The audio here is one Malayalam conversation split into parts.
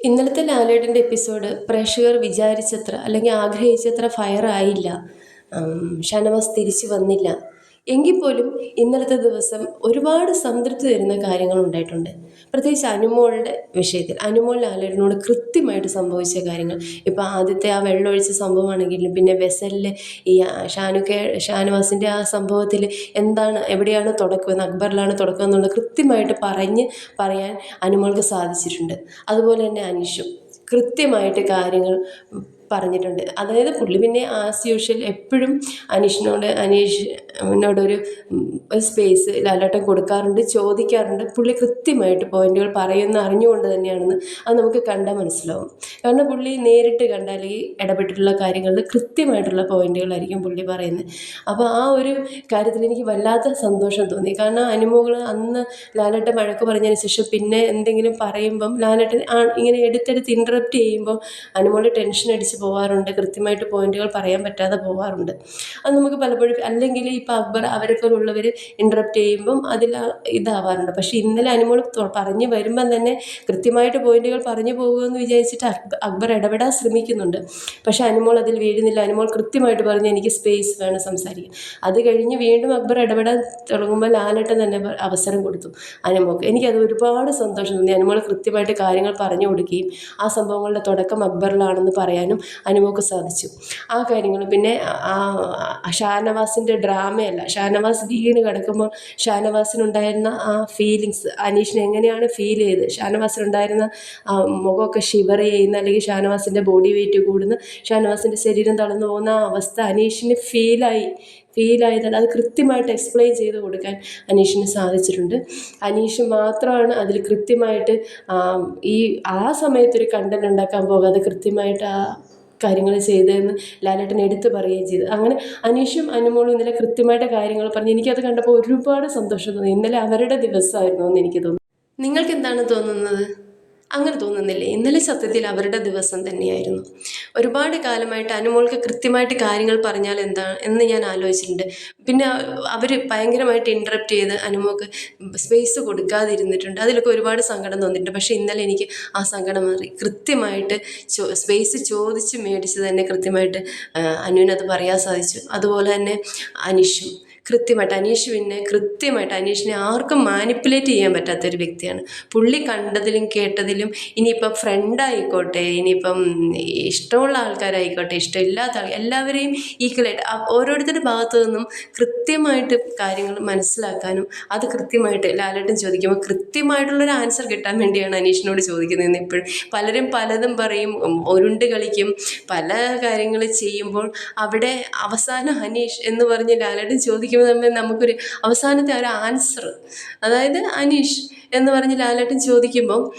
ഇന്നലത്തെ ലാലേട്ടന്റെ എപ്പിസോഡ് പ്രേക്ഷകർ വിചാരിച്ചത്ര അല്ലെങ്കിൽ ആഗ്രഹിച്ചത്ര ഫയർ ആയില്ല. ഷനവാസ് തിരിച്ചു വന്നില്ല. എങ്കിൽ പോലും ഇന്നലത്തെ ദിവസം ഒരുപാട് സംതൃപ്തി തരുന്ന കാര്യങ്ങൾ ഉണ്ടായിട്ടുണ്ട്. പ്രത്യേകിച്ച് അനുമോളുടെ വിഷയത്തിൽ. അനുമോൾ ലാലേട്ടനോട് കൃത്യമായിട്ട് സംഭവിച്ച കാര്യങ്ങൾ. ഇപ്പോൾ ആദ്യത്തെ ആ വെള്ളമൊഴിച്ച സംഭവമാണെങ്കിലും പിന്നെ വെസലിൽ ഈ ഷാനുക്കെ ഷാനവാസിന്റെ ആ സംഭവത്തിൽ എന്താണ് എവിടെയാണ് തുടക്കം അക്ബറിലാണ് തുടക്കം എന്നുള്ളത് കൃത്യമായിട്ട് പറഞ്ഞ് പറയാൻ അനുമോൾക്ക് സാധിച്ചിട്ടുണ്ട്. അതുപോലെ തന്നെ അനിഷും കൃത്യമായിട്ട് കാര്യങ്ങൾ പറഞ്ഞിട്ടുണ്ട്. അതായത് പുള്ളി പിന്നെ ആസ് യൂഷ്വൽ എപ്പോഴും അനീഷിനോട് അനീഷിനോടൊരു സ്പേസ് ലാലാട്ടം കൊടുക്കാറുണ്ട് ചോദിക്കാറുണ്ട്. പുള്ളി കൃത്യമായിട്ട് പോയിന്റുകൾ പറയുന്ന അറിഞ്ഞുകൊണ്ട് തന്നെയാണെന്ന് അത് നമുക്ക് കണ്ടാൽ മനസ്സിലാവും. കാരണം പുള്ളി നേരിട്ട് കണ്ടാൽ ഈ ഇടപെട്ടിട്ടുള്ള കാര്യങ്ങളിൽ കൃത്യമായിട്ടുള്ള പോയിന്റുകളായിരിക്കും പുള്ളി പറയുന്നത്. അപ്പോൾ ആ ഒരു കാര്യത്തിൽ എനിക്ക് വല്ലാത്ത സന്തോഷം തോന്നി. കാരണം അനുമോകൾ അന്ന് ലാലേട്ടൻ വഴക്ക് പറഞ്ഞതിന് ശേഷം പിന്നെ എന്തെങ്കിലും പറയുമ്പം ലാലേട്ടൻ ഇങ്ങനെ എടുത്തെടുത്ത് ഇന്ററപ്റ്റ് ചെയ്യുമ്പോൾ അനുമോൾ ടെൻഷൻ അടിച്ച് പോകാറുണ്ട് കൃത്യമായിട്ട് പോയിന്റുകൾ പറയാൻ പറ്റാതെ പോകാറുണ്ട് അത് നമുക്ക് പലപ്പോഴും അല്ലെങ്കിൽ ഇപ്പോൾ അക്ബർ അവരെ പോലുള്ളവർ ഇന്ററപ്റ്റ് ചെയ്യുമ്പം അതിൽ ഇതാവാറുണ്ട്. പക്ഷേ ഇന്നലെ അനുമോൾ പറഞ്ഞു വരുമ്പം തന്നെ കൃത്യമായിട്ട് പോയിന്റുകൾ പറഞ്ഞു പോകുമെന്ന് വിചാരിച്ചിട്ട് അക്ബർ ഇടപെടാൻ ശ്രമിക്കുന്നുണ്ട്. പക്ഷേ അനുമോൾ അതിൽ വീഴുന്നില്ല. അനുമോൾ കൃത്യമായിട്ട് പറഞ്ഞു എനിക്ക് സ്പേസ് വേണം സംസാരിക്കാൻ. അത് കഴിഞ്ഞ് വീണ്ടും അക്ബർ ഇടപെടാൻ തുടങ്ങുമ്പോൾ ലാലേട്ടൻ തന്നെ അവസരം കൊടുത്തു അനുമോൾക്ക്. എനിക്കത് ഒരുപാട് സന്തോഷം തോന്നി. അനുമോൾ കൃത്യമായിട്ട് കാര്യങ്ങൾ പറഞ്ഞു കൊടുക്കുകയും ആ സംഭവങ്ങളുടെ തുടക്കം അക്ബറിലാണെന്ന് പറയാനും അനുമോൾക്ക് സാധിച്ചു. ആ കാര്യങ്ങൾ പിന്നെ ആ ഷാനവാസിന്റെ ഡ്രാമയല്ല ഷാനവാസ് വീണ് കിടക്കുമ്പോൾ ഷാനവാസിനുണ്ടായിരുന്ന ആ ഫീലിങ്സ് അനീഷിന് എങ്ങനെയാണ് ഫീൽ ചെയ്ത്? ഷാനവാസിനുണ്ടായിരുന്ന മുഖമൊക്കെ ഷിവർ ചെയ്യുന്ന അല്ലെങ്കിൽ ഷാനവാസിന്റെ ബോഡി വെയിറ്റ് കൂടുന്ന ഷാനവാസിന്റെ ശരീരം തളർന്നു പോകുന്ന അവസ്ഥ അനീഷിന് ഫീലായി ഫീലായതാണ് അത് കൃത്യമായിട്ട് എക്സ്പ്ലെയിൻ ചെയ്ത് കൊടുക്കാൻ അനീഷിന് സാധിച്ചിട്ടുണ്ട്. അനീഷ് മാത്രമാണ് അതിൽ കൃത്യമായിട്ട് ഈ ആ സമയത്തൊരു കണ്ടന്റ് ഉണ്ടാക്കാൻ പോകാതെ കൃത്യമായിട്ട് ആ കാര്യങ്ങൾ ചെയ്തതെന്ന് ലാലേട്ടൻ എടുത്ത് പറയുകയും ചെയ്തു. അങ്ങനെ അനീഷും അനുമോളും ഇന്നലെ കൃത്യമായിട്ട് കാര്യങ്ങൾ പറഞ്ഞ് എനിക്കത് കണ്ടപ്പോൾ ഒരുപാട് സന്തോഷം തോന്നി. ഇന്നലെ അവരുടെ ദിവസമായിരുന്നു എന്ന് എനിക്ക് തോന്നുന്നു നിങ്ങൾക്ക് എന്താണ് തോന്നുന്നത്? അങ്ങനെ തോന്നുന്നില്ലേ? ഇന്നലെ സത്യത്തിൽ അവരുടെ ദിവസം തന്നെയായിരുന്നു. ഒരുപാട് കാലമായിട്ട് അനുമോൾക്ക് കൃത്യമായിട്ട് കാര്യങ്ങൾ പറഞ്ഞാൽ എന്താ എന്ന് ഞാൻ ആലോചിച്ചിട്ടുണ്ട്. പിന്നെ അവർ ഭയങ്കരമായിട്ട് ഇന്ററപ്റ്റ് ചെയ്ത് അനുമോൾക്ക് സ്പേസ് കൊടുക്കാതിരുന്നിട്ടുണ്ട്. അതിലൊക്കെ ഒരുപാട് സങ്കടം തോന്നിയിട്ടുണ്ട്. പക്ഷേ ഇന്നലെ എനിക്ക് ആ സങ്കടം മാറി. കൃത്യമായിട്ട് സ്പേസ് ചോദിച്ച് മേടിച്ച് തന്നെ കൃത്യമായിട്ട് അനുവിനത് പറയാൻ സാധിച്ചു. അതുപോലെ തന്നെ അനിഷും. കൃത്യമായിട്ട് അനീഷ് പിന്നെ കൃത്യമായിട്ട് അനീഷിനെ ആർക്കും മാനിപ്പുലേറ്റ് ചെയ്യാൻ പറ്റാത്ത ഒരു വ്യക്തിയാണ്. പുള്ളി കണ്ടതിലും കേട്ടതിലും ഇനിയിപ്പം ഫ്രണ്ടായിക്കോട്ടെ ഇനിയിപ്പം ഇഷ്ടമുള്ള ആൾക്കാരായിക്കോട്ടെ ഇഷ്ടമില്ലാത്ത ആൾ എല്ലാവരെയും ഈക്വലായിട്ട് ഓരോരുത്തരുടെ ഭാഗത്തു നിന്നും കൃത്യമായിട്ട് കാര്യങ്ങൾ മനസ്സിലാക്കാനും അത് കൃത്യമായിട്ട് ലാലേട്ടൻ ചോദിക്കുമ്പോൾ കൃത്യമായിട്ടുള്ളൊരു ആൻസർ കിട്ടാൻ വേണ്ടിയാണ് അനീഷിനോട് ചോദിക്കുന്നതെന്ന് ഇപ്പോഴും. പലരും പലതും പറയും ഉരുണ്ട് കളിക്കും പല കാര്യങ്ങൾ ചെയ്യുമ്പോൾ അവിടെ അവസാനം അനീഷ് എന്ന് പറഞ്ഞ് ലാലേട്ടൻ ചോദിക്കും ചോദിക്കുമ്പോൾ നമുക്കൊരു അവസാനത്തെ ഒരു ആൻസർ അതായത് അനീഷ് എന്ന് പറഞ്ഞ് ലാലേട്ടൻ ചോദിക്കുമ്പോൾ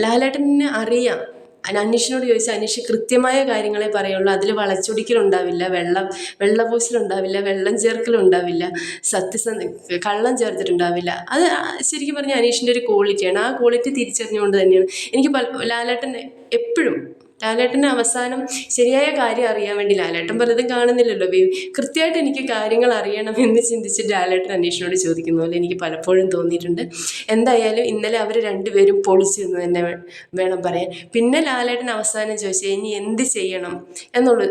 ലാലേട്ടന് അറിയാം. അനീഷിനോട് ചോദിച്ചാൽ അനീഷ് കൃത്യമായ കാര്യങ്ങളെ പറയുള്ളൂ. അതിൽ വളച്ചൊടിക്കലുണ്ടാവില്ല വെള്ളം വെള്ളപൂശലുണ്ടാവില്ല വെള്ളം ചേർക്കലുണ്ടാവില്ല സത്യസന്ധ കള്ളം ചേർത്തിട്ടുണ്ടാവില്ല. അത് ശരിക്കും പറഞ്ഞാൽ അനീഷിന്റെ ഒരു ക്വാളിറ്റിയാണ് ആ ക്വാളിറ്റി തിരിച്ചറിഞ്ഞുകൊണ്ട് തന്നെയാണ്. എനിക്ക് ലാലേട്ടൻ എപ്പോഴും ലാലേട്ടന് അവസാനം ശരിയായ കാര്യം അറിയാൻ വേണ്ടി ലാലേട്ടൻ പലതും കാണുന്നില്ലല്ലോ. ബേബി കൃത്യമായിട്ട് എനിക്ക് കാര്യങ്ങൾ അറിയണം എന്ന് ചിന്തിച്ചിട്ട് ലാലേട്ടൻ അന്വേഷണോട് ചോദിക്കുന്ന പോലെ എനിക്ക് പലപ്പോഴും തോന്നിയിട്ടുണ്ട്. എന്തായാലും ഇന്നലെ അവർ രണ്ടുപേരും പൊളിച്ചു എന്ന് തന്നെ വേണം പറയാൻ. പിന്നെ ലാലേട്ടൻ അവസാനം ചോദിച്ചാൽ ഇനി എന്ത് ചെയ്യണം? എന്നുള്ള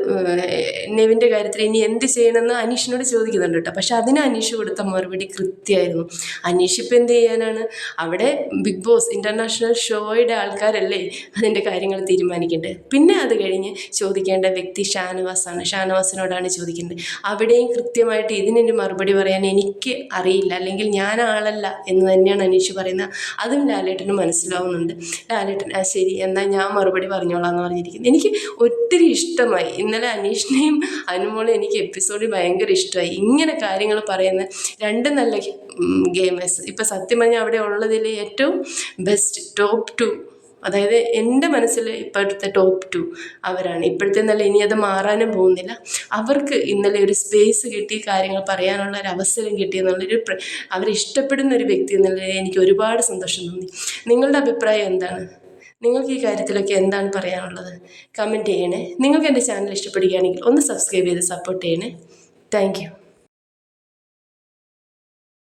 നെവിന്റെ കാര്യത്തിൽ ഇനി എന്ത് ചെയ്യണം എന്ന് അനീഷിനോട് ചോദിക്കുന്നുണ്ട് കേട്ടോ. പക്ഷെ അതിന് അനീഷ് കൊടുത്ത മറുപടി കൃത്യമായിരുന്നു. അനീഷ് ഇപ്പം എന്ത് ചെയ്യാനാണ്? അവിടെ ബിഗ് ബോസ് ഇന്റർനാഷണൽ ഷോയുടെ ആൾക്കാരല്ലേ അതിന്റെ കാര്യങ്ങൾ തീരുമാനിക്കേണ്ടത്. പിന്നെ അത് കഴിഞ്ഞ് ചോദിക്കേണ്ട വ്യക്തി ഷാനവാസാണ്. ഷാനവാസിനോടാണ് ചോദിക്കേണ്ടത് അവിടെയും കൃത്യമായിട്ട് ഇതിനൊരു മറുപടി പറയാൻ എനിക്ക് അറിയില്ല. അല്ലെങ്കിൽ ഞാൻ ആളല്ല എന്ന് തന്നെയാണ് അനീഷ് പറയുന്നത്. അതും ലാലേട്ടന് മനസ്സിലാവുന്നുണ്ട്. ലാലേട്ടൻ ആ ശരി എന്നാൽ ഞാൻ മറുപടി പറഞ്ഞോളാം എന്ന് പറഞ്ഞിരിക്കുന്നത് എനിക്ക് ഒത്തിരി ഇഷ്ടമായി. ഇന്നലെ അനീഷിനെയും അനുമോളും എനിക്ക് എപ്പിസോഡിൽ ഭയങ്കര ഇഷ്ടമായി. ഇങ്ങനെ കാര്യങ്ങൾ പറയുന്ന രണ്ട് നല്ല ഗെയിമേഴ്സ് ഇപ്പം സത്യം പറഞ്ഞാൽ അവിടെ ഉള്ളതിൽ ഏറ്റവും ബെസ്റ്റ് ടോപ്പ് ടു അതായത് എന്റെ മനസ്സിൽ ഇപ്പോഴത്തെ ടോപ്പ് ടു അവരാണ്. ഇപ്പോഴത്തെ നല്ല ഇനി അത് മാറാനും പോകുന്നില്ല. അവർക്ക് ഇന്നലെ ഒരു സ്പേസ് കിട്ടി കാര്യങ്ങൾ പറയാനുള്ള ഒരു അവസരം കിട്ടി എന്നുള്ളൊരു അവരിഷ്ടപ്പെടുന്ന ഒരു വ്യക്തി എന്നുള്ളത് എനിക്ക് ഒരുപാട് സന്തോഷം തോന്നി. നിങ്ങളുടെ അഭിപ്രായം എന്താണ്? നിങ്ങൾക്ക് ഈ കാര്യത്തിലൊക്കെ എന്താണ് പറയാനുള്ളത്? കമന്റ് ചെയ്യണേ. നിങ്ങൾക്ക് എന്റെ ചാനൽ ഇഷ്ടപ്പെടുകയാണെങ്കിൽ ഒന്ന് സബ്സ്ക്രൈബ് ചെയ്ത് സപ്പോർട്ട് ചെയ്യണേ. താങ്ക്